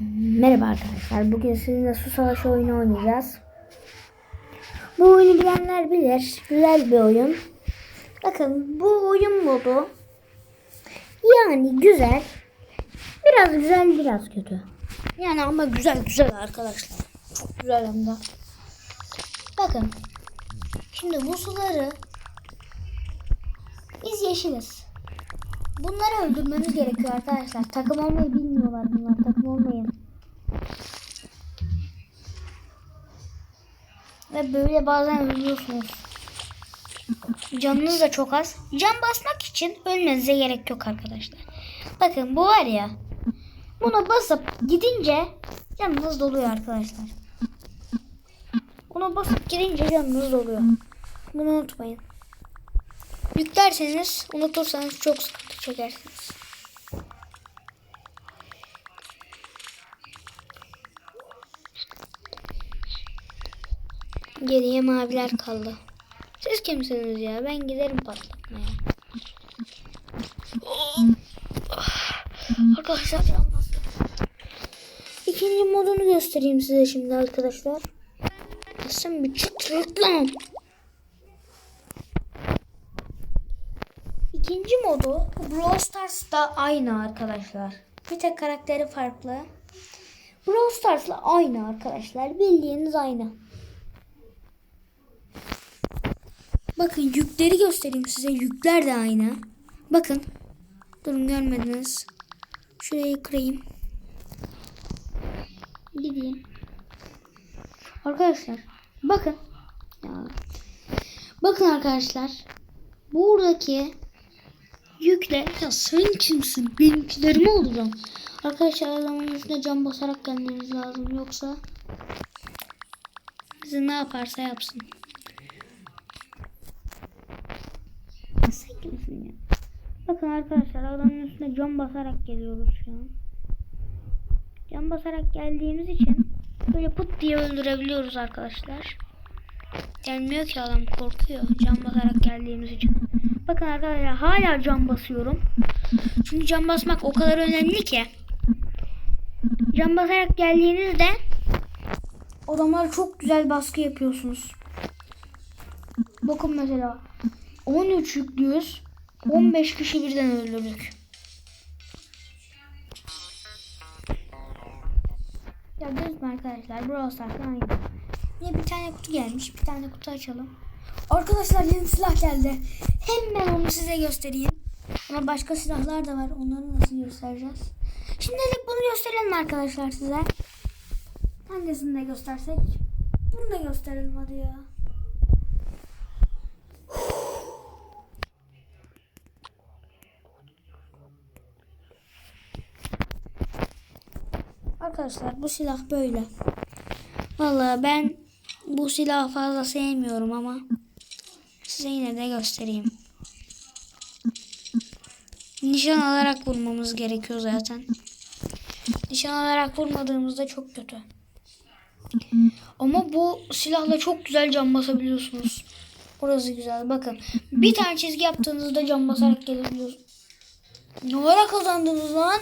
Merhaba arkadaşlar. Bugün sizinle su savaşı oyunu oynayacağız. Bu oyunu bilenler bilir. Güzel bir oyun. Bakın bu oyun modu yani güzel. Biraz güzel biraz kötü. Yani ama güzel güzel arkadaşlar. Çok güzel hem de. Bakın. Şimdi bu suları biz yeşiliz. Bunları öldürmemiz gerekiyor arkadaşlar. Takım olmayı bilmiyorlar bunlar. Takım olmayın. Ve böyle bazen ölüyorsunuz. Canınız da çok az. Can basmak için ölmenize gerek yok arkadaşlar. Bakın bu var ya. Buna basıp gidince canınız doluyor arkadaşlar. Buna basıp gidince canınız doluyor. Bunu unutmayın. Yüklerseniz unutursanız çok sıkıntı çekersiniz. Geriye maviler kaldı. Siz kimsiniz ya? Ben giderim patlatmaya. Arkadaşlar can bastım. İkinci modunu göstereyim size şimdi arkadaşlar. Sen bir çıt reklam. İkinci modu Brawl Stars'ta aynı arkadaşlar. Bir tek karakteri farklı. Brawl Stars'la aynı arkadaşlar. Bildiğiniz aynı. Bakın yükleri göstereyim size. Yükler de aynı. Bakın. Durun görmediniz. Şurayı kırayım. Gideyim. Arkadaşlar bakın. Bakın arkadaşlar. Buradaki yükle ya sen kimsin? Benimkilerimi olacağım. Arkadaşlar adamın üstüne cam basarak gelmeniz lazım. Yoksa bizi ne yaparsa yapsın. Sen kimsin ya? Bakın arkadaşlar adamın üstüne cam basarak geliyoruz şu an. Cam basarak geldiğimiz için böyle pıt diye öldürebiliyoruz arkadaşlar. Gelmiyor ki adam korkuyor cam basarak geldiğimiz için. Bakın arkadaşlar hala cam basıyorum. Çünkü cam basmak o kadar önemli ki. Cam basarak geldiğinizde adamlar çok güzel baskı yapıyorsunuz. Bakın mesela 13 yüklüyüz. 15 kişi birden öldürdük. Gördünüz mü arkadaşlar? Brawl Stars'la aynı. Yine bir tane kutu gelmiş. Bir tane kutu açalım. Arkadaşlar yeni silah geldi. Hemen onu size göstereyim. Ama başka silahlar da var. Onları nasıl göstereceğiz? Şimdilik bunu gösterelim arkadaşlar size. Hangisini de göstersek? Bunu da gösterelim hadi ya. Arkadaşlar bu silah böyle. Vallahi ben bu silahı fazla sevmiyorum ama size yine de göstereyim. Nişan alarak vurmamız gerekiyor zaten. Nişan alarak vurmadığımızda çok kötü. Ama bu silahla çok güzel cam basabiliyorsunuz. Orası güzel. Bakın. Bir tane çizgi yaptığınızda cam basarak gelebiliyorsunuz. Ne ara kazandınız lan?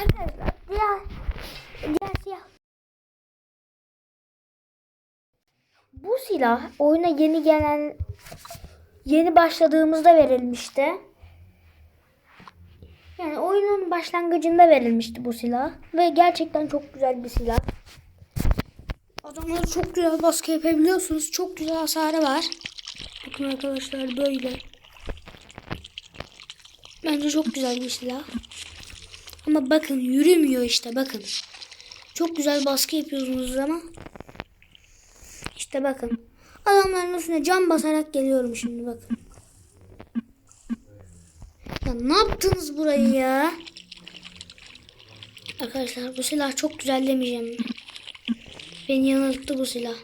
Arkadaşlar diğer, diğer silah. Bu silah oyuna yeni gelen yeni başladığımızda verilmişti. Yani oyunun başlangıcında verilmişti bu silah ve gerçekten çok güzel bir silah. Adamları çok güzel baskı yapabiliyorsunuz. Çok güzel hasarı var. Bakın arkadaşlar böyle. Bence çok güzel bir silah. Ama bakın yürümüyor işte bakın. Çok güzel baskı yapıyorsunuz ama. İşte bakın. Adamların üstüne cam basarak geliyorum şimdi bakın. Ya ne yaptınız burayı ya? Arkadaşlar bu silah çok güzel demeyeceğim. Beni yanılttı bu silah.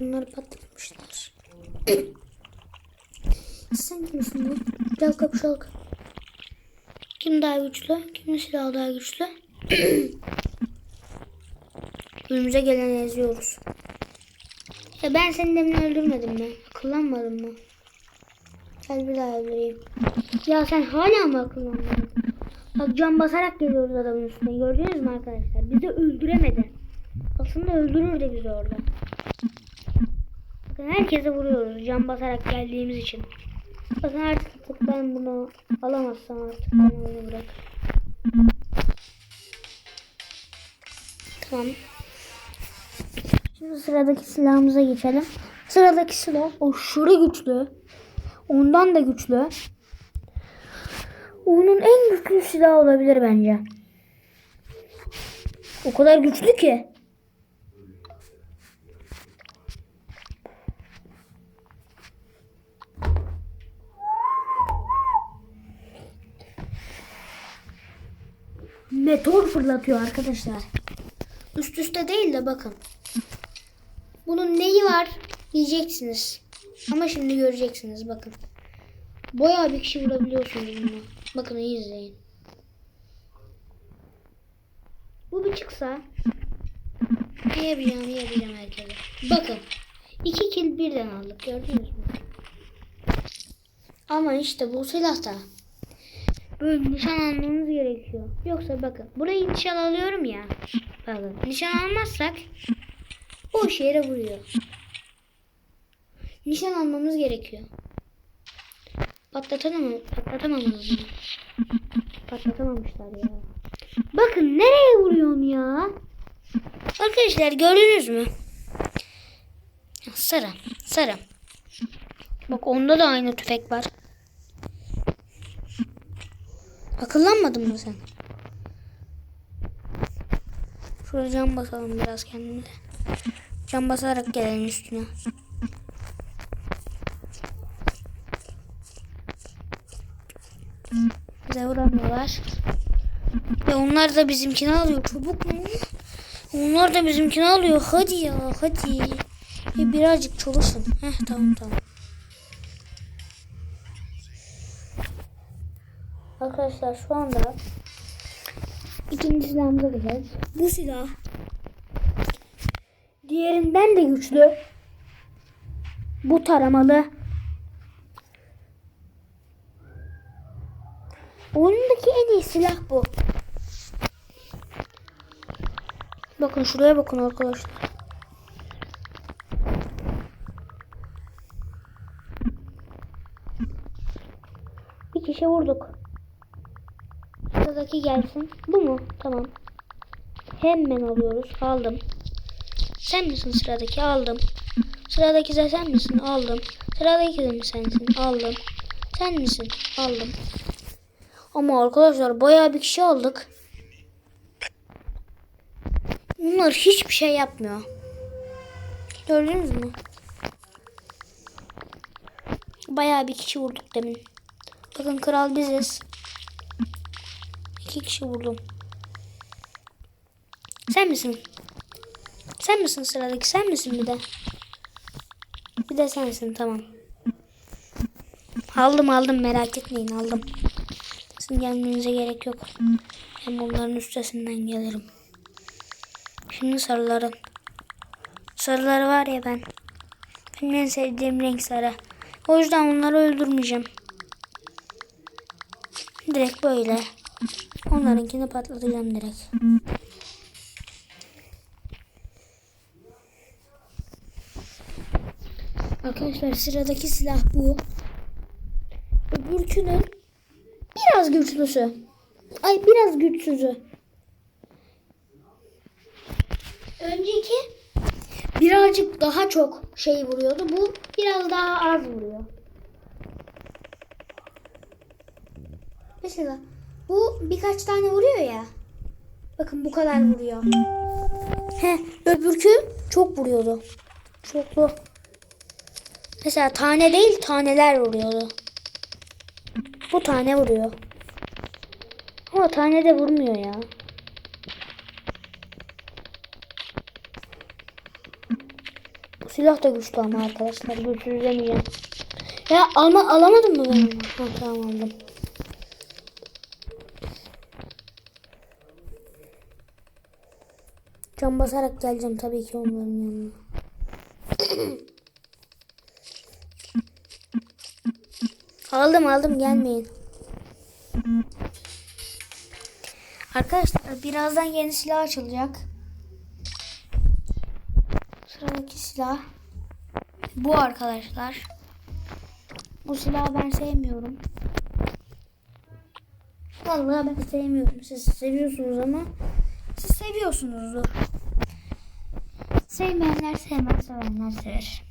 Bunları patlatmışlar. Sen kimsin? Gel kapışalım. Kim daha güçlü? Kimin silahı daha güçlü? Önümüze geleni eziyoruz. Ya ben seni demin öldürmedim mi? Akıllanmadın mı? Gel bir daha öldüreyim. Ya sen hala mı akıllanmadın? Bak can basarak geliyoruz adamın üstüne. Gördünüz mü arkadaşlar? Bizi öldüremedi. Aslında öldürürdü bizi orada. Bakın herkese vuruyoruz can basarak geldiğimiz için. Bakın artık ben bunu alamazsam artık ben onu bırak. Tamam. Şimdi sıradaki silahımıza geçelim. Sıradaki silah aşırı güçlü. Ondan da güçlü. Onun en güçlü silahı olabilir bence. O kadar güçlü ki. Meteor fırlatıyor arkadaşlar. Üst üste değil de bakın. Bunun neyi var diyeceksiniz. Ama şimdi göreceksiniz bakın. Bayağı bir kişi vurabiliyorsunuz bunu. Bakın iyi izleyin. Bu bir çıksa yiyebileceğim yiyebileceğim herkese. Bakın. iki kill birden aldık gördünüz mü? Ama işte bu silahta böyle nişan almamız gerekiyor. Yoksa bakın burayı nişan alıyorum ya. Bakın nişan almazsak boş yere vuruyor. Nişan almamız gerekiyor. Patlatamam, patlatamamız mı? Patlatamamışlar ya. Bakın nereye vuruyorum ya? Arkadaşlar gördünüz mü? Sarı, sarı. Bak onda da aynı tüfek var. Akıllanmadın mı sen? Şuraya cam basalım biraz kendimize. Cam basarak gelelim üstüne. Bize vuramıyorlar. Ve onlar da bizimkini alıyor. Çabuk mu? Onlar da bizimkini alıyor. Hadi ya hadi. Ya birazcık çalışın. Heh tamam tamam. Arkadaşlar şu anda ikinci silahımıza geçeceğiz. Bu silah diğerinden de güçlü. Bu taramalı. Oyundaki en iyi silah bu. Bakın şuraya bakın arkadaşlar. Bir kişi vurduk. Sıradaki gelsin. Bu mu? Tamam. Hemen alıyoruz. Aldım. Sen misin sıradaki? Aldım. Sıradaki de sen misin? Aldım. Sıradaki de mi sensin? Aldım. Sen misin? Aldım. Ama arkadaşlar bayağı bir kişi aldık. Bunlar hiçbir şey yapmıyor. Gördünüz mü? Bayağı bir kişi vurduk demin. Bakın kral biziz. İki kişi vurdum. Sen misin? Sen misin sıradaki? Sen misin bir de? Bir de sensin tamam. Aldım aldım merak etmeyin aldım. Sizin gelmenize gerek yok. Hem onların üstesinden gelirim. Şimdi sarıların. Sarıları var ya ben. Benim en sevdiğim renk sarı. O yüzden onları öldürmeyeceğim. Direkt böyle. Onlarınkini patlatacağım direkt. Arkadaşlar sıradaki silah bu. Öbürkünün biraz güçlüsü. Ay biraz güçsüzü. Önceki birazcık daha çok şey vuruyordu. Bu biraz daha az vuruyor. Mesela bu birkaç tane vuruyor ya. Bakın bu kadar vuruyor. He, öbürkü çok vuruyordu. Çoklu. Mesela tane değil taneler vuruyordu. Bu tane vuruyor. Ama tane de vurmuyor ya. Bu silah da güçlü ama arkadaşlar. Güçsüz demeyeceğim. Ya alma, alamadım mı ben? Ha, tamam aldım. Can basarak geleceğim tabii ki onların yanına. aldım aldım gelmeyin. Arkadaşlar birazdan yeni silah açılacak. Sıradaki silah bu arkadaşlar. Bu silahı ben sevmiyorum. Vallahi ben sevmiyorum. Siz seviyorsunuz ama siz seviyorsunuzdur. Sevmeyenler sevmez, sevenler sever.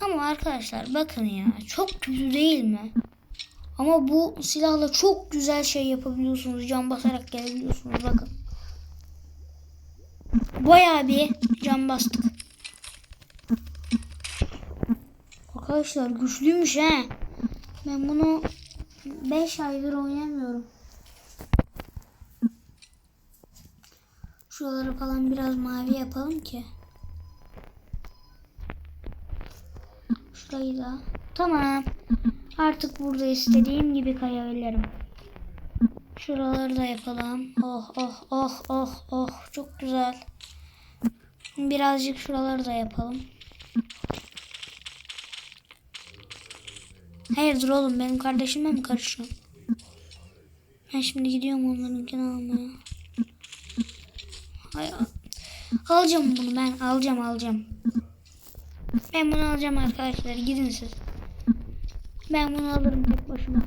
Ama arkadaşlar bakın ya çok kötü değil mi? Ama bu silahla çok güzel şey yapabiliyorsunuz. Can basarak gelebiliyorsunuz bakın. Bayağı bir can bastık. Arkadaşlar güçlüymüş he. Ben bunu 5 aydır oynamıyorum. Şuraları falan biraz mavi yapalım ki. Şurayı da. Tamam. Artık burada istediğim gibi kayabilirim. Şuraları da yapalım. Oh oh oh oh oh çok güzel. Birazcık şuraları da yapalım. Hayırdır oğlum benim kardeşime mi karışıyorsun? Ben şimdi gidiyorum onlarınkini almaya. Hay alacağım bunu ben alacağım alacağım. Ben bunu alacağım arkadaşlar gidin siz. Ben bunu alırım tek başıma.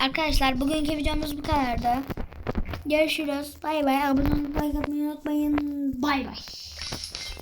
Arkadaşlar bugünkü videomuz bu kadardı. Görüşürüz. Bay bay. Abone olmayı unutmayın. Bay bay.